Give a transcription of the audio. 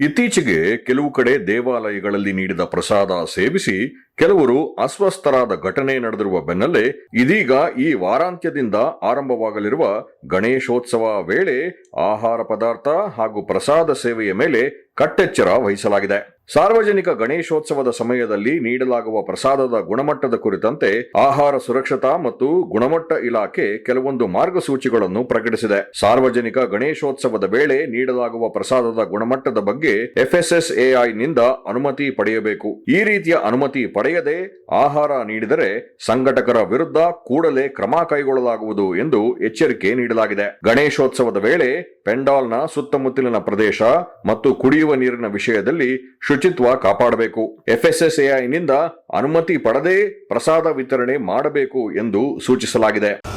ಇತ್ತೀಚೆಗೆ ಕೆಲವು ಕಡೆ ದೇವಾಲಯಗಳಲ್ಲಿ ನೀಡಿದ ಪ್ರಸಾದ ಸೇವಿಸಿ ಕೆಲವರು ಅಸ್ವಸ್ಥರಾದ ಘಟನೆ ನಡೆದಿರುವ ಬೆನ್ನಲ್ಲೇ ಇದೀಗ ಈ ವಾರಾಂತ್ಯದಿಂದ ಆರಂಭವಾಗಲಿರುವ ಗಣೇಶೋತ್ಸವ ವೇಳೆ ಆಹಾರ ಪದಾರ್ಥ ಹಾಗೂ ಪ್ರಸಾದ ಸೇವೆಯ ಮೇಲೆ ಕಟ್ಟೆಚ್ಚರ ವಹಿಸಲಾಗಿದೆ. ಸಾರ್ವಜನಿಕ ಗಣೇಶೋತ್ಸವದ ಸಮಯದಲ್ಲಿ ನೀಡಲಾಗುವ ಪ್ರಸಾದದ ಗುಣಮಟ್ಟದ ಕುರಿತಂತೆ ಆಹಾರ ಸುರಕ್ಷತಾ ಮತ್ತು ಗುಣಮಟ್ಟ ಇಲಾಖೆ ಕೆಲವೊಂದು ಮಾರ್ಗಸೂಚಿಗಳನ್ನು ಪ್ರಕಟಿಸಿದೆ. ಸಾರ್ವಜನಿಕ ಗಣೇಶೋತ್ಸವದ ವೇಳೆ ನೀಡಲಾಗುವ ಪ್ರಸಾದದ ಗುಣಮಟ್ಟದ ಬಗ್ಗೆ ಎಫ್ಎಸ್ಎಸ್ಎಐ ನಿಂದ ಅನುಮತಿ ಪಡೆಯಬೇಕು. ಈ ರೀತಿಯ ಅನುಮತಿ ಪಡೆಯದೆ ಆಹಾರ ನೀಡಿದರೆ ಸಂಘಟಕರ ವಿರುದ್ಧ ಕೂಡಲೇ ಕ್ರಮ ಕೈಗೊಳ್ಳಲಾಗುವುದು ಎಂದು ಎಚ್ಚರಿಕೆ ನೀಡಲಾಗಿದೆ. ಗಣೇಶೋತ್ಸವದ ವೇಳೆ ಪೆಂಡಾಲ್ನ ಸುತ್ತಮುತ್ತಲಿನ ಪ್ರದೇಶ ಮತ್ತು ಕುಡಿಯುವ ನೀರಿನ ವಿಷಯದಲ್ಲಿ ಶುಚಿತ್ವ ಕಾಪಾಡಬೇಕು. ಎಫ್ಎಸ್ಎಸ್ಎಐನಿಂದ ಅನುಮತಿ ಪಡೆದೇ ಪ್ರಸಾದ ವಿತರಣೆ ಮಾಡಬೇಕು ಎಂದು ಸೂಚಿಸಲಾಗಿದೆ.